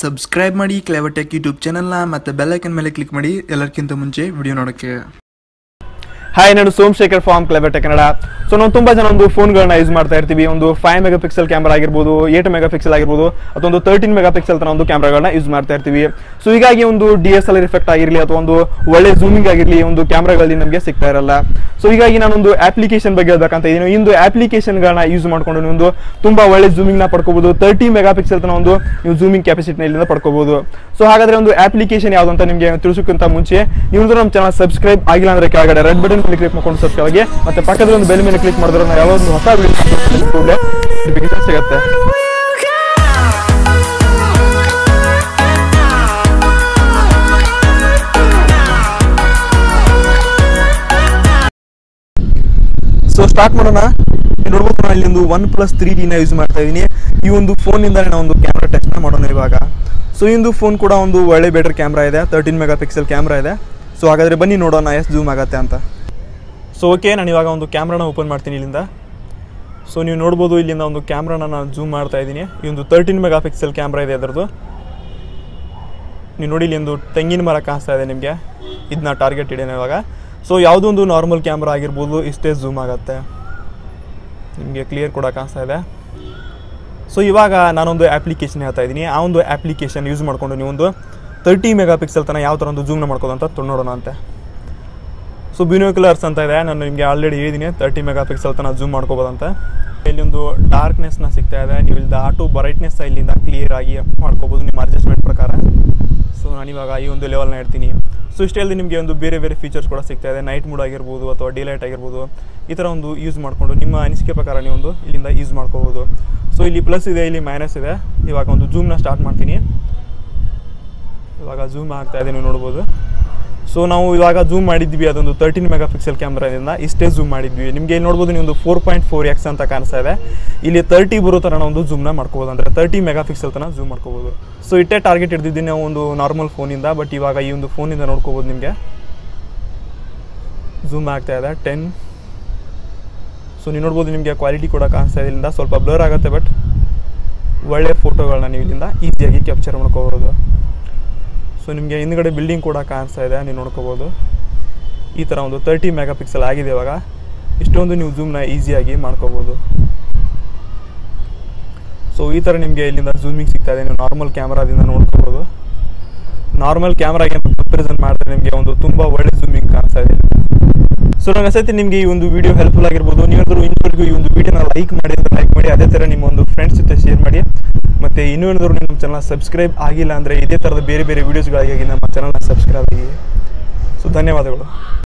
Subscribe ಮಾಡಿ ಕ್ಲೇವಟೆಕ್ YouTube ಚಾನಲ್ನ ಮತ್ತು ಬೆಲ್ಲೈಕನ್ ಮೇಲೆ ಕ್ಲಿಕ್ ಮಾಡಿ ಎಲ್ಲರಿಗಿಂತ ಮುಂಚೆ ವಿಡಿಯೋ ನೋಡೋಕ್ಕೆ. ಹಾಯ್ ನಾನು ಸೋಮಶೇಖರ್ ಫಾರ್ಮ್ ಕ್ಲೆಬೆಟೆ ಕನ್ನಡ ಸೊ ನಾವು ತುಂಬಾ ಜನ ಒಂದು ಫೋನ್ಗಳನ್ನ ಯೂಸ್ ಮಾಡ್ತಾ ಇರ್ತೀವಿ. ಒಂದು ಫೈವ್ ಮೆಗಾ ಪಿಕ್ಸೆಲ್ ಕ್ಯಾಮರಾ ಆಗಿರ್ಬೋದು ಏಟ್ ಮೆಗಾ ಪಿಕ್ಸೆಲ್ ಆಗಿರ್ಬೋದು ಅಥವಾ ಒಂದು ತರ್ಟೀನ್ ಮೆಗಾ ಪಿಕ್ಸೆಲ್ ತರ ಒಂದು ಕ್ಯಾಮ್ರಾಗಳನ್ನ ಯೂಸ್ ಮಾಡ್ತಾ ಇರ್ತೀವಿ. ಸೊ ಹೀಗಾಗಿ ಒಂದು ಡಿ ಎಸ್ ಎಲ್ ಇಫೆಕ್ಟ್ ಆಗಿರಲಿ ಅಥವಾ ಒಂದು ಒಳ್ಳೆ ಜೂಮಿಂಗ್ ಆಗಿರಲಿ, ಒಂದು ಕ್ಯಾಮ್ರಾಗಳಲ್ಲಿ ನಮಗೆ ಸಿಗ್ತಾ ಇರಲ್ಲ. ಸೊ ಹೀಗಾಗಿ ನಾನೊಂದು ಅಪ್ಲಿಕೇಶನ್ ಬಗ್ಗೆ ಹೇಳ್ಬೇಕಂತ ಇದೀನಿ ಇಂದು ಅಪ್ಲಿಕೇಶನ್ಗಳನ್ನ ಯೂಸ್ ಮಾಡ್ಕೊಂಡು ನೀವು ತುಂಬಾ ಒಳ್ಳೆ ಜೂಮಿಂಗ್ನ ಪಡ್ಕೋಬಹುದು ತರ್ಟಿ ಮೆಗಾ ಪಿಕ್ಸೆಲ್ ತನ ಒಂದು ನೀವು ಜೂಮಿಂಗ್ ಕೆಪಾಸಿಟಿ ಇಲ್ಲಿಂದ ಪಡ್ಕೋಬಹುದು ಸೊ ಹಾಗಾದ್ರೆ ಒಂದು ಅಪ್ಲಿಕೇಶನ್ ಯಾವುದು ಅಂತ ನಿಮಗೆ ತಿಳಿಸೋಕ್ಕಿಂತ ಮುಂಚೆ, ನೀವು ನಮ್ಮ ಚಾನಲ್ ಸಬ್ಸ್ಕ್ರೈಬ್ ಆಗಿಲ್ಲ ಅಂದ್ರೆ ಕೆಳಗಡೆ ರೆಡ್ ಬಟನ್ ಮೇಲೆ ಕ್ಲಿಕ್ ಮಾಡ್ಕೊಂಡು ಸಬ್ಸ್ಕ್ರೈಬ್ ಆಗಿ ಮತ್ತೆ ಪಕ್ಕದಲ್ಲಿ ಒಂದು ಬೆಲ್ ಮೇಲೆ ಕ್ಲಿಕ್ ಮಾಡಿದ್ರೆ ನಾವು ಒಂದು ಹೊಸ ವಿಡಿಯೋ ಸಿಗುತ್ತೆ. ಸೊ ಸ್ಟಾರ್ಟ್ ಮಾಡೋಣ. ನೋಡ್ಬೋದು ನಾನು ಇಲ್ಲಿ ಒಂದು ಒನ್ ಪ್ಲಸ್ ತ್ರೀ ಡಿನ ಯೂಸ್ ಮಾಡ್ತಾ ಇದ್ದೀನಿ. ಈ ಒಂದು ಫೋನಿಂದ ನಾವು ಒಂದು ಕ್ಯಾಮ್ರಾ ಟೆಸ್ಟ್ನ ಮಾಡೋಣ ಇವಾಗ. ಸೊ ಇಂದು ಫೋನ್ ಕೂಡ ಒಂದು ಒಳ್ಳೆ ಬೆಟರ್ ಕ್ಯಾಮ್ರಾ ಇದೆ. ತರ್ಟೀನ್ ಮೆಗಾ ಪಿಕ್ಸೆಲ್ ಕ್ಯಾಮ್ರಾ ಇದೆ. ಸೊ ಹಾಗಾದರೆ ಬನ್ನಿ ನೋಡೋಣ, ಎಷ್ಟು ಜೂಮ್ ಆಗುತ್ತೆ ಅಂತ. ಸೊ ಓಕೆ ನಾನು ಇವಾಗ ಒಂದು ಕ್ಯಾಮ್ರಾನ ಓಪನ್ ಮಾಡ್ತೀನಿ ಇಲ್ಲಿಂದ. ಸೊ ನೀವು ನೋಡ್ಬೋದು ಇಲ್ಲಿಂದ ಒಂದು ಕ್ಯಾಮ್ರಾನ ನಾನು ಜೂಮ್ ಮಾಡ್ತಾ ಇದ್ದೀನಿ. ಈ ಒಂದು ತರ್ಟೀನ್ ಮೆಗಾ ಪಿಕ್ಸೆಲ್ ಕ್ಯಾಮ್ರಾ ಇದೆ ಅದರದ್ದು. ನೀವು ನೋಡಿ ಇಲ್ಲಿ ಒಂದು ತೆಂಗಿನ ಮರ ಕಾಣಿಸ್ತಾ ಇದೆ ನಿಮಗೆ. ಇದನ್ನ ಟಾರ್ಗೆಟ್ ಇಡೇನೆ ಇವಾಗ. ಸೊ ಯಾವುದೋ ಒಂದು ನಾರ್ಮಲ್ ಕ್ಯಾಮ್ರಾ ಆಗಿರ್ಬೋದು, ಇಷ್ಟೇ ಝೂಮ್ ಆಗುತ್ತೆ. ನಿಮಗೆ ಕ್ಲಿಯರ್ ಕೂಡ ಕಾಣಿಸ್ತಾ ಇದೆ. ಸೊ ಇವಾಗ ನಾನೊಂದು ಅಪ್ಲಿಕೇಶನ್ ಹೇಳ್ತಾ ಇದ್ದೀನಿ. ಆ ಒಂದು ಅಪ್ಲಿಕೇಶನ್ ಯೂಸ್ ಮಾಡಿಕೊಂಡು ನೀವು ಒಂದು ತರ್ಟಿ ಮೆಗಾ ಪಿಕ್ಸೆಲ್ ತನಕ ಯಾವ ಥರ ಒಂದು ಜೂಮ್ನ ಮಾಡ್ಕೋದಂತ ಅಂತ ನೋಡೋಣ ಅಂತೆ. ಸೊ ಬಿನೋಕ್ಯುಲರ್ಸ್ ಅಂತ ಇದೆ. ನಾನು ನಿಮಗೆ ಆಲ್ರೆಡಿ ಹೇಳಿದ್ದೀನಿ ತರ್ಟಿ ಮೆಗಾ ಪಿಕ್ಸೆಲ್ ತನಕ ಜೂಮ್ ಮಾಡ್ಕೋಬೋದಂತ. ಇಲ್ಲಿ ಒಂದು ಡಾರ್ಕ್ನೆಸ್ನ ಸಿಗ್ತಾ ಇದೆ. ನೀವು ಇಲ್ಲಿ ಆಟೋ ಬ್ರೈಟ್ನೆಸ್ ಇಲ್ಲಿಂದ ಕ್ಲಿಯರ್ ಆಗಿ ಮಾಡ್ಕೋಬೋದು ನಿಮ್ಮ ಅಡ್ಜಸ್ಟ್ಮೆಂಟ್ ಪ್ರಕಾರ. ಸೊ ನಾನು ಇವಾಗ ಈ ಒಂದು ಲೆವೆಲ್ನ ಇಡ್ತೀನಿ. ಸೊ ಇಷ್ಟೇ ಅಲ್ಲಿ ನಿಮಗೆ ಒಂದು ಬೇರೆ ಬೇರೆ ಫೀಚರ್ಸ್ ಕೂಡ ಸಿಗ್ತಾ ಇದೆ. ನೈಟ್ ಮೂಡ್ ಆಗಿರ್ಬೋದು ಅಥವಾ ಡೇ ಲೈಟ್ ಆಗಿರ್ಬೋದು. ಈ ಥರ ಒಂದು ಯೂಸ್ ಮಾಡಿಕೊಂಡು ನಿಮ್ಮ ಅನಿಸಿಕೆ ಪ್ರಕಾರ ನೀವು ಒಂದು ಇಲ್ಲಿಂದ ಯೂಸ್ ಮಾಡ್ಕೋಬೋದು. ಸೊ ಇಲ್ಲಿ ಪ್ಲಸ್ ಇದೆ, ಇಲ್ಲಿ ಮೈನಸ್ ಇದೆ. ಇವಾಗ ಒಂದು ಜೂಮ್ನ ಸ್ಟಾರ್ಟ್ ಮಾಡ್ತೀನಿ. ಇವಾಗ ಜೂಮ್ ಆಗ್ತಾ ಇದೆ, ನೀವು ನೋಡ್ಬೋದು. ಸೊ ನಾವು ಇವಾಗ ಜೂಮ್ ಮಾಡಿದ್ವಿ, ಅದೊಂದು ತರ್ಟೀನ್ ಮೆಗಾ ಪಿಕ್ಸೆಲ್ ಕ್ಯಾಮ್ರಾದಿಂದ ಇಷ್ಟೇ ಜೂಮ್ ಮಾಡಿದ್ವಿ. ನಿಮಗೆ ಇಲ್ಲಿ ನೋಡ್ಬೋದು ನೀವು ಒಂದು ಫೋರ್ ಪಾಯಿಂಟ್ ಫೋರ್ ಎಕ್ಸ್ ಅಂತ ಕಾಣಿಸ್ತಾ ಇದೆ. ಇಲ್ಲಿ ತರ್ಟಿ ಬರೋ ಥರ ಒಂದು ಜೂಮ್ನ ಮಾಡ್ಕೋಬೋದು. ಅಂದರೆ ತರ್ಟಿ ಮೆಗಾ ಪಿಕ್ಸೆಲ್ ತನಕ ಜೂಮ್ ಮಾಡ್ಕೋಬೋದು. ಸೊ ಇಟ್ಟೇ ಟಾರ್ಗೆಟ್ ಹಿಡಿದಿದ್ದೀನಿ ನಾವು ಒಂದು ನಾರ್ಮಲ್ ಫೋನಿಂದ ಬಟ್ ಇವಾಗ ಈ ಒಂದು ಫೋನಿಂದ ನೋಡ್ಕೋಬೋದು ನಿಮಗೆ. ಜೂಮ್ ಆಗ್ತಾ ಇದೆ ಟೆನ್ ಸೊ ನೀವು ನೋಡ್ಬೋದು, ನಿಮಗೆ ಕ್ವಾಲಿಟಿ ಕೂಡ ಕಾಣಿಸ್ತಾ ಇದೆ ಇಲ್ಲಿಂದ. ಸ್ವಲ್ಪ ಬ್ಲರ್ ಆಗುತ್ತೆ ಬಟ್ ಒಳ್ಳೆ ಫೋಟೋಗಳನ್ನ ನೀವು ಇಲ್ಲಿಂದ ಈಸಿಯಾಗಿ ಕ್ಯಾಪ್ಚರ್ ಮಾಡ್ಕೋಬೋದು. ಸೊ ನಿಮಗೆ ಹಿಂದ್ಗಡೆ ಬಿಲ್ಡಿಂಗ್ ಕೂಡ ಕಾಣಿಸ್ತಾ ಇದೆ, ನೀವು ನೋಡ್ಕೋಬೋದು. ಈ ಥರ ಒಂದು ತರ್ಟಿ ಮೆಗಾ ಪಿಕ್ಸಲ್ ಆಗಿದೆ ಇವಾಗ. ಇಷ್ಟೊಂದು ನೀವು ಝೂಮ್ನ ಈಸಿಯಾಗಿ ಮಾಡ್ಕೋಬೋದು. ಸೊ ಈ ಥರ ನಿಮಗೆ ಇಲ್ಲಿಂದ ಜೂಮಿಂಗ್ ಸಿಗ್ತಾ ಇದೆ, ನೀವು ನಾರ್ಮಲ್ ಕ್ಯಾಮ್ರಾದಿಂದ ನೋಡ್ಕೋಬೋದು. ನಾರ್ಮಲ್ ಕ್ಯಾಮ್ರಾಗೆ ಕಂಪ್ಯಾರಿಸನ್ ಮಾಡಿದ್ರೆ ನಿಮಗೆ ಒಂದು ತುಂಬ ಒಳ್ಳೆ ಜೂಮಿಂಗ್ ಕಾಣಿಸ್ತಾ ಇದೆ. ಸೊ ನಂಗೆ ಸತಿ ನಿಮಗೆ ಈ ಒಂದು ವಿಡಿಯೋ ಹೆಲ್ಪ್ಫುಲ್ ಆಗಿರ್ಬೋದು. ನೀವಾದರೂ ಇನ್ನೊಂದು ಈ ಒಂದು ವಿಡಿಯೋನ ಲೈಕ್ ಮಾಡಿ ಲೈಕ್ ಮಾಡಿ, ಅದೇ ಥರ ನಿಮ್ಮ ಒಂದು ಫ್ರೆಂಡ್ಸ್ ಜೊತೆ ಶೇರ್ ಮಾಡಿ. ಮತ್ತು ಇನ್ನೂ ಏನಾದರೂ ನಿಮ್ಮ ಚಾನಲ್ ಸಬ್ಸ್ಕ್ರೈಬ್ ಆಗಿಲ್ಲ ಅಂದರೆ ಇದೇ ಥರದ ಬೇರೆ ಬೇರೆ ವೀಡಿಯೋಸ್ಗಳಿಗಾಗಿ ನಮ್ಮ ಚಾನಲ್ನ ಸಬ್ಸ್ಕ್ರೈಬ್ ಆಗಿ. ಸೊ ಧನ್ಯವಾದಗಳು.